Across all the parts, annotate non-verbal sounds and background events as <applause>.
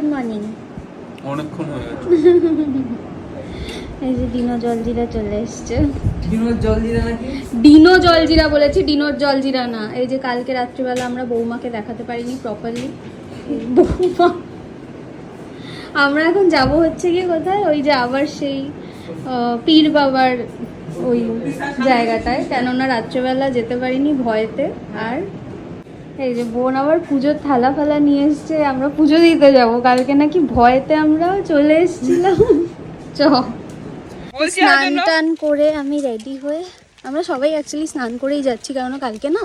Good morning অনেকক্ষণ হয়ে গেছে। <laughs> এই যে ডিনো জলজিরা চলে এসছে। ডিনোর জল দিলে নাকি? ডিনো জলজিরা বলেছি ডিনোর জলজিরা না। এই যে কালকে রাত্রিবেলা আমরা বৌমাকে দেখাতে পারিনি প্রপারলি বৌমা। আমরা এখন যাব হচ্ছে গিয়ে কোথায়? ওই যে আবার সেই পীর বাবার ওই জায়গাটায়। কেননা রাত্রেবেলা যেতে পারিনি ভয়েতে। আর এই যে বোন আবার পুজোর থালা ফালা নিয়ে এসছে আমরা পুজো দিতে যাব। কালকে নাকি ভয়েতে আমরা চলে এসেছিলাম। <laughs> চ স্নান টান করে আমি রেডি হয়ে আমরা সবাই অ্যাকচুয়ালি স্নান করেই যাচ্ছি কারণ কালকে না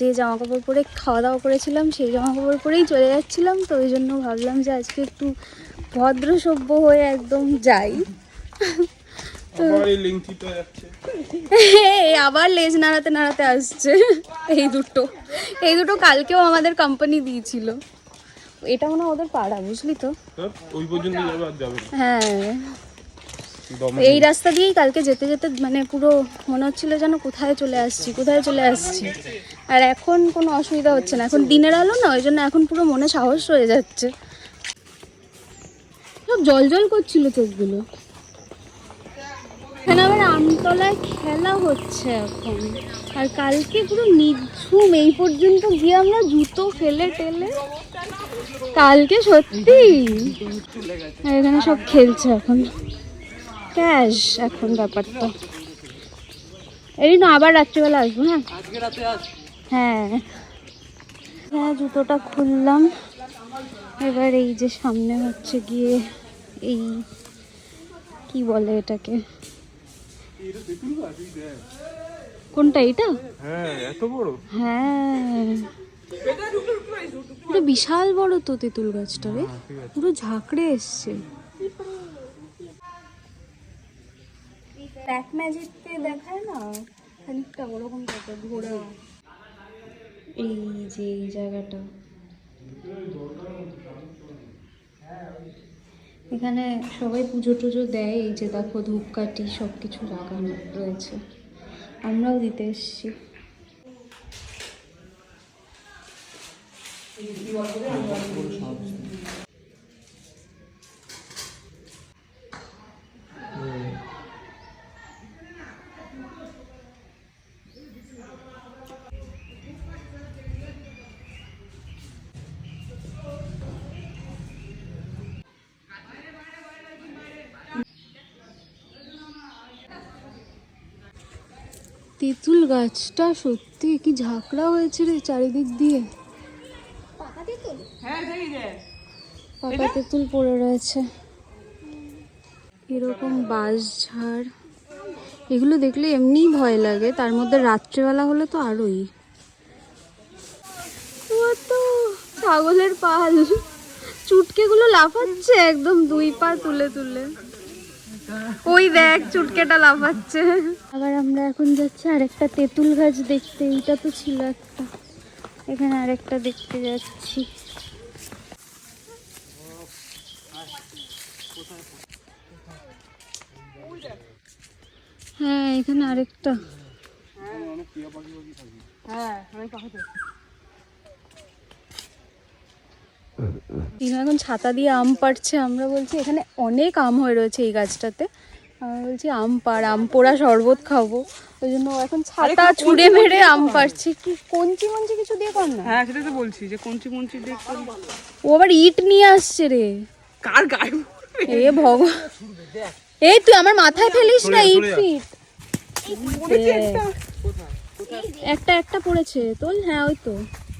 যে জামা কাপড় পরে খাওয়া দাওয়া করেছিলাম সেই জামা কাপড় পরেই চলে যাচ্ছিলাম। তো ওই জন্য ভাবলাম যে আজকে একটু ভদ্র সভ্য হয়ে একদম যাই। আবার লেজ নাড়াতে নাড়াতে আসছে। এই দুটো। এই দুটো কালকেও আমাদের কোম্পানি দিয়েছিল। এটা মনে ওদের পাড়া বুঝলি তো? তো ওই পর্যন্ত যাবে আর যাবে হ্যাঁ। এই রাস্তা দিয়েই কালকে যেতে যেতে মানে পুরো মনে হচ্ছিল যেন কোথায় চলে আসছি কোথায় চলে আসছি। আর এখন কোনো অসুবিধা হচ্ছে না। এখন দিনের আলো না ওই জন্য এখন পুরো মনে সাহস হয়ে যাচ্ছে। সব জল জল করছিল চোখগুলো। এখানে আবার আমতলায় খেলা হচ্ছে এখন। আর কালকে পুরো নিঝুম এই পর্যন্ত গিয়ে আমরা জুতো ফেলে টেলে। কালকে সত্যি। এখানে সব খেলছে এখন। ক্যাশ এখন ব্যাপারটা। এই না আবার রাত্রিবেলা আসব হ্যাঁ? হ্যাঁ। হ্যাঁ জুতোটা খুললাম। এবার এই যে সামনে হচ্ছে গিয়ে এই কি বলে এটাকে? কোনটা এটা হ্যাঁ এত বড়? হ্যাঁ। এটা বিশাল বড় তো তেঁতুল গাছটা রে। পুরো ঝাঁকড়ে এসছে। দেখায় না? খানিকটা ওরকম টাইপের ঘোরা এই যে এই জায়গাটা। এখানে সবাই পুজো টুজো দেয়, এই যে দেখো ধূপকাঠি সব কিছু লাগানো রয়েছে। আমরাও দিতে এসেছি। তেঁতুল গাছটা সত্যি কি ঝাঁকড়া হয়েছে রে চারিদিক দিয়ে। পাকা তেঁতুল? পড়ে রয়েছে। এরকম বাঁশ ঝাড় এগুলো দেখলে এমনিই ভয় লাগে। তার মধ্যে রাত্রেবেলা হলে তো আরোই। তো ছাগলের পাল। চুটকেগুলো লাফাচ্ছে একদম দুই পা তুলে তুলে। ওই দেখ চুটকেটা লাফাচ্ছে। আবার আমরা এখন যাচ্ছি আরেকটা তেঁতুল গাছ দেখতে এইটা তো ছিল একটা। এখানে আরেকটা দেখতে যাচ্ছি। হ্যাঁ এখানে আরেকটা। হ্যাঁ আমি পাঠাতে তিনু এখন ছাতা দিয়ে আম পাড়ছে আমরা বলছি এখানে অনেক আম হয়ে রয়েছে এই গাছটাতে। আমরা বলছি আম পাড় আম পোড়া শরবত খাব। ওই জন্য এখন ছাতা ছুঁড়ে মেরে আম পাড়ছে। কি কঞ্চি মঞ্চি কিছু দিয়ে কর না। হ্যাঁ সেটাই তো বলছি যে কঞ্চি মঞ্চি দেখ ও আবার ইট নিয়ে আসছে রে। কার গায়ে এ ভগবান। এই তুই আমার মাথায় ফেলিস না ইট ফিট একটা। একটা পড়েছে। তোল হ্যাঁ ওই তো।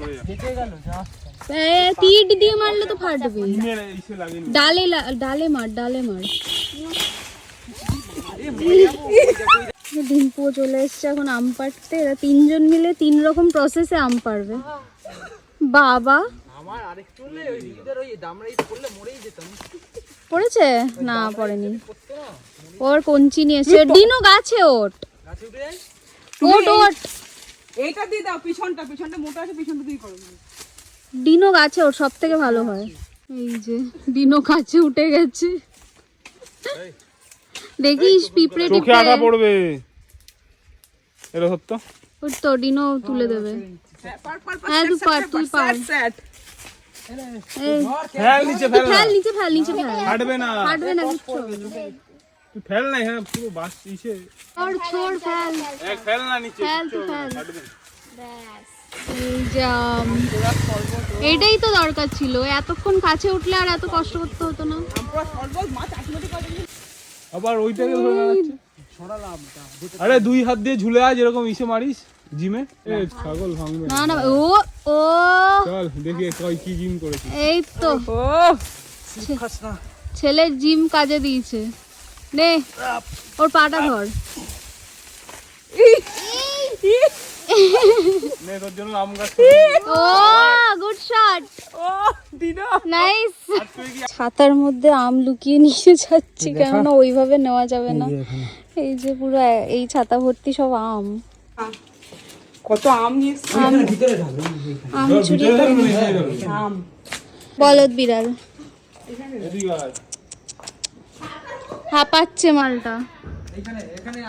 এ, তুই ইট দিয়ে মারলে তো ফাটবে। ডালে ডালে মার ডালে মার। ডিম্পু চলে এসছে এখন আম পাড়তে। এরা তিনজন মিলে তিন রকম প্রসেসে আম পারবে বাবা। পড়েছে? না পড়েনি। ওর কঞ্চি নিয়ে এসছে। ডিনো গাছে ওট। ওট ওট। এইটা দিয়ে দাও পিছনটা পিছনটা মোটা আছে পিছনটা দিয়ে করো। ডিনো গাছে ওর সব থেকে ভালো হয়। এই যে ডিনো গাছে উঠে গেছে। দেখিস পিঁপড়ে চোখে আগা পড়বে। এটা সত্য? ওই তো ডিনো তুলে দেবে। হ্যাঁ তুই পার তুই পার। ফেল নিচে ফেল না। ফেল নিচে ফেল নিচে ফেল। হাঁটবে না। হাঁটবে না তুই ফেল না হ্যাঁ পুরো বাস ইসে ছোড় ফেল। এক ফেল না নিচে। ফেল তুই ফেল। হাঁটবে না। এই জাম এইটাই তো দরকার ছিল। এতক্ষণ কাছে উঠলে আর এত কষ্ট করতে হতো না। আবার ওইটাকে ধরে লাগাচ্ছে আরে দুই হাত দিয়ে ঝুলে আয় যেরকম ইসে মারিস জিমে। এ ছাগল ভাঙবে। না না ও ও। চল দেখি কয় কি জিম করেছিস এই তো। ছেলের জিম কাজে দিয়েছে। নে ওর পাটা ধর। নে তোর জন্য আম গাছ ও গুড শট ও দিদা। নাইস ছাতার মধ্যে আম লুকিয়ে নিয়ে যাচ্ছি কেননা ওইভাবে নেওয়া যাবে না। এই যে পুরো এই ছাতা ভর্তি সব আম। কত আম নিয়ে। আম। আম চুরি ভিতরে যাবে। আম। বলদ বিড়াল। হাঁপাচ্ছে মালটা। বিড়ালটাকে বড় দেখাবি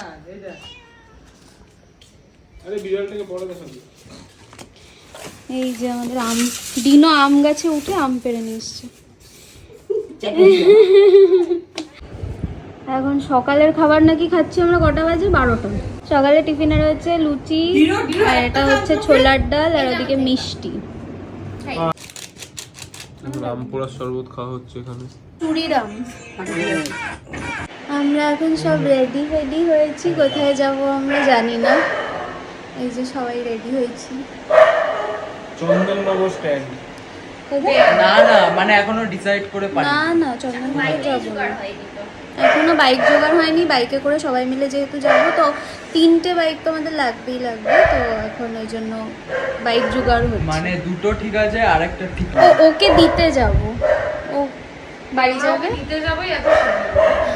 এই যে আমাদের আম ডিনো আম গাছে উঠে আম পেড়ে নিয়ে এসছে। এখন সকালের খাবার নাকি খাচ্ছি আমরা কটা বাজে? বারোটা। সকালে টিফিনে রয়েছে লুচি আর এটা হচ্ছে ছোলার ডাল আর ওদিকে মিষ্টি। পোড়ার শরবত খাওয়া হচ্ছে এখানে। আমরা এখন সব রেডি ফেডি হয়েছি। কোথায় যাব আমরা জানি না। এই যে সবাই রেডি হয়েছি। চন্দননগর স্ট্যান্ড না না মানে এখনও ডিসাইড করে পারি না না চন্দননগর যাব এখনও বাইক জোগাড় হয়নি বাইকে করে সবাই মিলে যেহেতু যাব তো তিনটে বাইক তো আমাদের লাগবেই লাগবে তো এখন ওই জন্য বাইক জোগাড় হচ্ছে। মানে দুটো ঠিক আছে আর একটা ঠিক ও ওকে দিতে যাব। ও বাড়ি যাবে? দিতে যাবই এত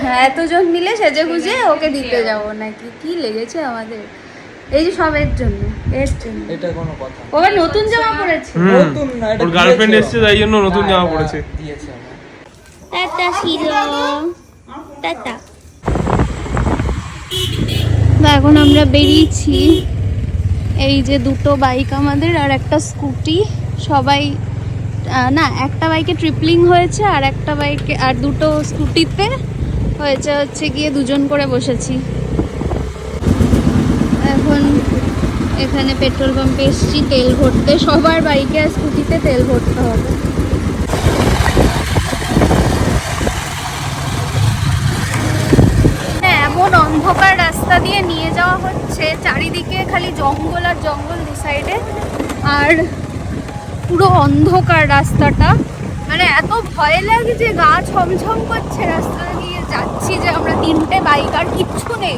হ্যাঁ এতজন মিলে সেজে গুজে ওকে দিতে যাব নাকি কি লেগেছে আমাদের? এই যে সবের জন্য এর জন্য। এটা কোনো কথা। ও নতুন জামা পরেছে? নতুন না এটা ওর গার্লফ্রেন্ড এসছে তাই জন্য নতুন জামা পড়েছে দিয়েছে টাটা ছিল টাটা। এখন আমরা বেরিয়েছি। এই যে দুটো বাইক আমাদের আর একটা স্কুটি সবাই না একটা বাইকে ট্রিপলিং হয়েছে আর একটা বাইকে আর দুটো স্কুটিতে হয়েছে হচ্ছে গিয়ে দুজন করে বসেছি এখন এখানে পেট্রোল পাম্পে এসেছি, তেল ভরতে। সবার বাইকে আর স্কুটিতে তেল ভরতে হবে। হ্যাঁ এমন অন্ধকার রাস্তা দিয়ে নিয়ে যাওয়া হচ্ছে, চারিদিকে খালি জঙ্গল আর জঙ্গল দু সাইডে আর পুরো অন্ধকার রাস্তাটা। মানে এত ভয় লাগে যে গা ছমছম করছে রাস্তা দিয়ে। যাচ্ছি যে আমরা তিনটে বাইক, আর কিচ্ছু নেই।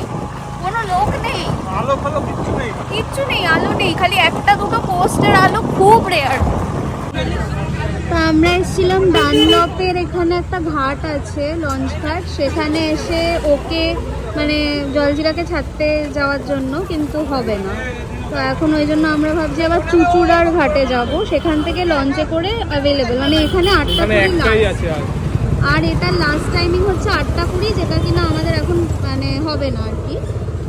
লোক নেই। আলো ফালো কিচ্ছু নেই। কিচ্ছু নেই আলো নেই খালি একটা দুটো পোস্টের আলো খুব রেয়ার আমরা এসেছিলাম ডানলপের এখানে একটা ঘাট আছে লঞ্চ ঘাট। সেখানে এসে ওকে মানে জলজিরাকে ছাড়তে যাওয়ার জন্য কিন্তু হবে না। তো এখন ওই জন্য আমরা ভাবছি আবার চুচুড়ার ঘাটে যাব। সেখান থেকে লঞ্চে করে অ্যাভেলেবেল মানে এখানে আটটা মানে কুড়ি একটাই last। আছে আর। আর এটার লাস্ট টাইমিং হচ্ছে আটটা কুড়ি যেটা কিনা আমাদের এখন মানে হবে না আর কি।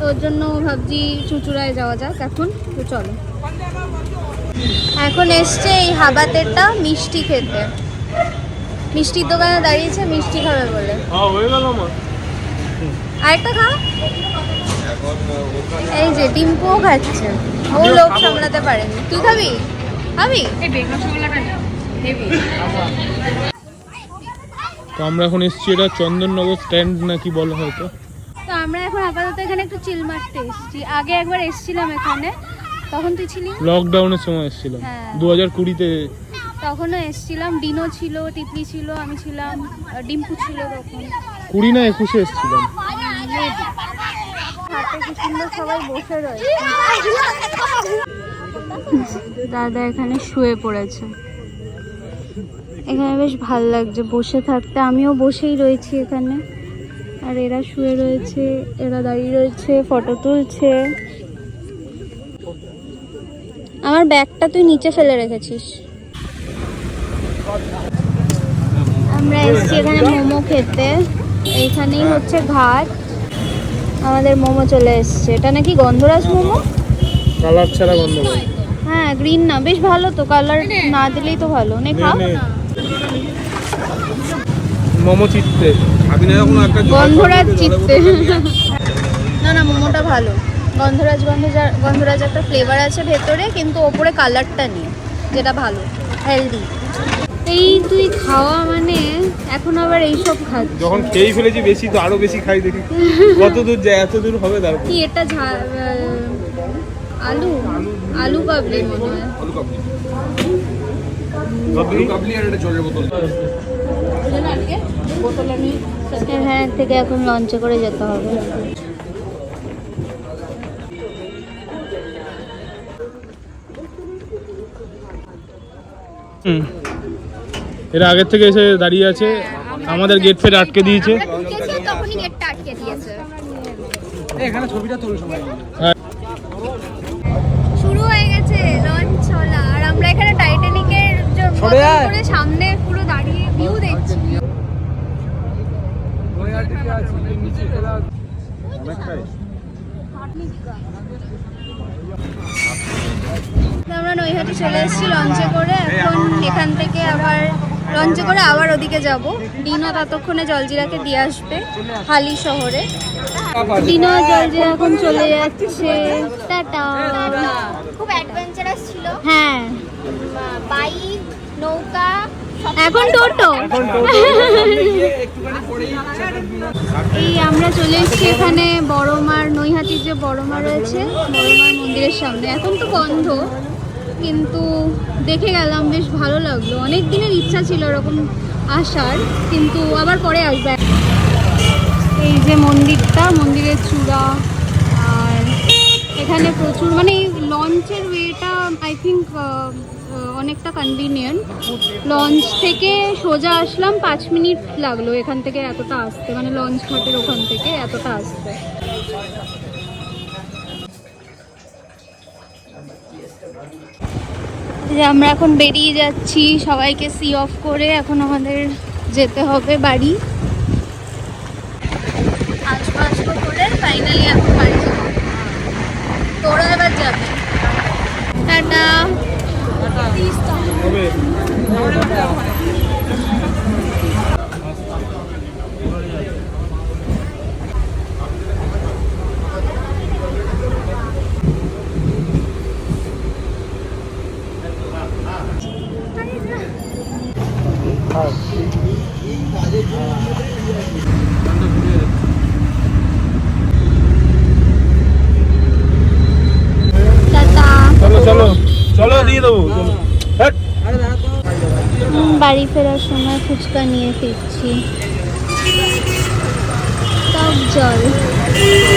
তো ওর জন্য ভাবছি চুচুড়ায় যাওয়া যাক এখন তো চলো। এখন এসছে এই হাবাতেরটা মিষ্টি খেতে। মিষ্টির দোকানে দাঁড়িয়েছে মিষ্টি খাবে বলে। হ্যাঁ আরেকটা খা। এই যে ডিম্পুও খাচ্ছে। ও লোক সামলাতে পারেনি। তুই খাবি? খাবি? তো আমরা এখন এসছি এটা চন্দননগর স্ট্যান্ড নাকি বলা হয়তো। তো আমরা এখন আপাতত এখানে একটু চিল মারতে এসেছি। আগে একবার এসেছিলাম এখানে। তখন তুই ছিলি? লকডাউনের সময় এসেছিলাম। হ্যাঁ। দু হাজার কুড়িতে তখনও এসেছিলাম। ডিনো ছিল তিতলি ছিল আমি ছিলাম ডিম্পু ছিল তখন। কুড়ি না একুশে এসেছিলাম। হাতে সুন্দর সবাই বসে রয়েছে দাদা এখানে শুয়ে পড়েছে। এখানে বেশ ভালো লাগছে। বসে থাকতে আমিও বসেই রয়েছি এখানে। আর এরা শুয়ে রয়েছে এরা দাঁড়িয়ে রয়েছে ফটো তুলছে। আমার ব্যাগটা তুই নিচে ফেলে রেখেছিস। আমরা এসেছি এখানে মোমো খেতে। এইখানেই হচ্ছে ঘাট আমাদের মোমো চলে এসছে। এটা নাকি গন্ধরাজ মোমো? কালার ছাড়া গন্ধ হ্যাঁ গ্রিন না। বেশ ভালো তো। কালার না দিলেই তো ভালো। নে খাও। মোমো চিত্তে। আমি না কোনো একটা গন্ধরাজ চিত্তে। না না মোমোটা ভালো। গন্ধরাজ গন্ধরাজ গন্ধরাজ একটা ফ্লেভার আছে ভেতরে কিন্তু ওপরে কালারটা নিয়ে যেটা ভালো হেলদি এই তুই খাওয়া মানে এখন আবার এইসব খাচ্ছিস। যখন খেয়েই ফেলেছি বেশি তো আরও বেশি খাই দেখি। কত দূর যায় এত দূর হবে তারপর। কি এটা আলু? আলু কাবলি মনে হয়। আলু কাবলি। কাবলি আর একটা জলের বোতল। এখান থেকে এখন লঞ্চে করে যেতে হবে। হুম। এরা আগের থেকে এসে দাঁড়িয়ে আছে আমাদের গেট ফের আটকে দিয়েছে। তখনই গেটটা আটকে দিয়েছে। এখানে ছবিটা তুল সবাই। হ্যাঁ। শুরু হয়ে গেছে লঞ্চ চলা। আর আমরা এখানে টাইটানিকের সামনে পুরো দাঁড়িয়ে ভিউ দেখছি আমরা নৈহাটি চলে এসেছি লঞ্চে করে। এখন এখান থেকে আবার লঞ্চে করে আবার ওদিকে যাব। ডিনো ততক্ষণে জলজিরাকে দিয়ে আসবে হালি শহরে। ডিনো জলজিরা এখন চলে যাচ্ছে। টাটা। খুব অ্যাডভেঞ্চারাস ছিল। হ্যাঁ। বাইক নৌকা এখন টোটো। এই আমরা চলে এসেছি এখানে বড়মার নৈহাটির যে বড়মা রয়েছে বড়মার মন্দিরের সামনে। এখন তো বন্ধ কিন্তু দেখে গেলাম বেশ ভালো লাগল। অনেক দিনের ইচ্ছা ছিল এরকম আসার কিন্তু আবার পরে আসবে। এই যে মন্দিরটা মন্দিরের চূড়া। এখানে প্রচুর মানে লঞ্চের ওয়েটা আই থিঙ্ক অনেকটা কনভিনিয়েন্ট লঞ্চ থেকে সোজা আসলাম, পাঁচ মিনিট লাগল এখান থেকে এতটা আসতে মানে লঞ্চ ঘাটের ওখান থেকে এতটা আসতে। যে আমরা এখন বেরিয়ে যাচ্ছি, সবাইকে সি অফ করে, এখন আমাদের যেতে হবে বাড়ি। আসব আসব করে ফাইনালি এখন বাড়ি তোরা এবার যাবে টাটা হবে টাটা চলো চলো চলো দিয়ে দেবো চলো হ্যাট। বাড়ি ফেরার সময় ফুচকা নিয়ে ফিরছি। টক জল।